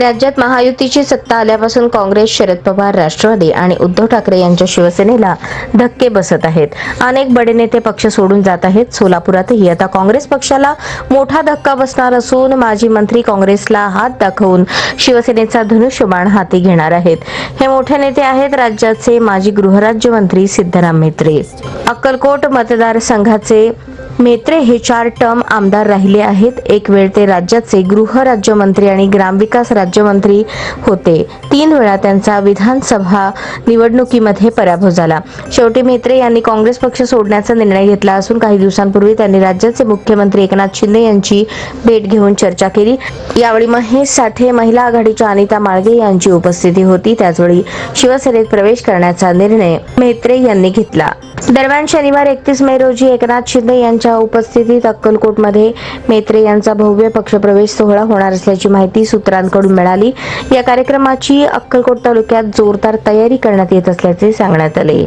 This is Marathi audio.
राज्यात महायुतीची सत्ता आल्यापासून काँग्रेस शरद पवार राष्ट्रवादी आणि उद्धव ठाकरे यांच्या शिवसेनेला धक्के बसत आहेत. अनेक बडे नेते पक्ष सोडून जात आहेत. सोलापुरातही आता काँग्रेस पक्षाला मोठा धक्का बसणार असून माजी मंत्री काँग्रेसला हात दाखवून शिवसेनेचा धनुष्यबाण हाती घेणार आहेत. हे मोठे नेते आहेत राज्याचे माजी गृहराज्यमंत्री सिद्धराम मेत्रे. अक्कलकोट मतदारसंघाचे मेत्रे हे चार टर्म आमदार राहिले आहेत. एक वेळ ते राज्याचे गृह राज्यमंत्री आणि ग्रामविकास राज्यमंत्री होते. तीन वेळा त्यांचा विधानसभा निवडणुकीमध्ये पराभव झाला. शेवटी मेत्रे यांनी काँग्रेस पक्ष सोडण्याचा निर्णय घेतला असून काही दिवसांपूर्वी त्यांनी राज्याचे मुख्यमंत्री एकनाथ शिंदे यांची भेट घेऊन चर्चा केली. यावेळी महेश साठे महिला आघाडीच्या अनिता माळगे यांची उपस्थिती होती. त्याचवेळी शिवसेनेत प्रवेश करण्याचा निर्णय मेत्रे यांनी घेतला. दरम्यान शनिवार एकतीस मे रोजी एकनाथ शिंदे यांच्या उपस्थितीत अक्कलकोटमध्ये मेत्रे यांचा भव्य पक्षप्रवेश सोहळा होणार असल्याची माहिती सूत्रांकडून मिळाली. या कार्यक्रमाची अक्कलकोट तालुक्यात जोरदार तयारी करण्यात येत असल्याचे सांगण्यात आले.